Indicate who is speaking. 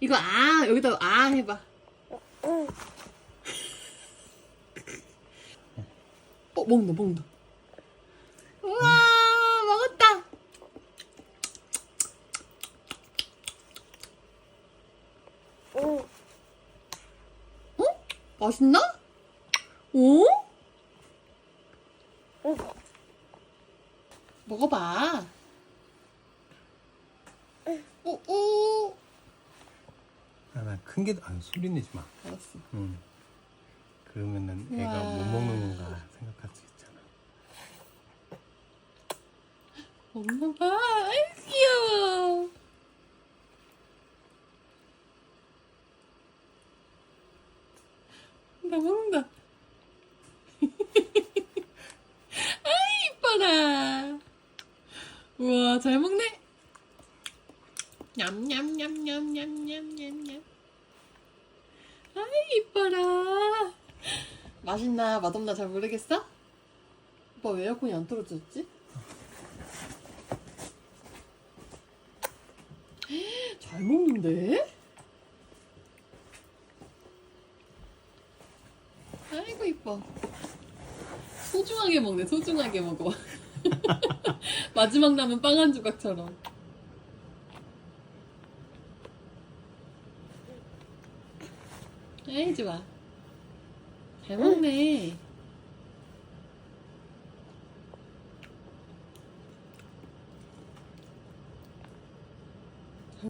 Speaker 1: 이거 아 여기다 아 해봐. 어 먹는다 먹는다. 우와 먹었다.
Speaker 2: 응.
Speaker 1: 어? 맛있나? 오?
Speaker 2: 응.
Speaker 1: 먹어봐. 오 오.
Speaker 3: 아, 나큰 게, 아, 소리 내지 마.
Speaker 1: 알았어.
Speaker 3: 응. 그러면은 애가
Speaker 1: 우와.
Speaker 3: 못 먹는 건가 생각할 수 있잖아.
Speaker 1: 엄마 봐. 아이 귀여워. 나 먹는다. 아이 이뻐라. 우와 잘 먹네. 냠냠냠냠냠냠냠냠. 아이 이뻐라. 맛있나 맛없나 잘 모르겠어? 오빠 왜 에어컨이 안 틀어졌지? 잘 먹는데? 아이고 이뻐 소중하게 먹네 소중하게 먹어 마지막 남은 빵 한 조각처럼 아이 좋아 잘 먹네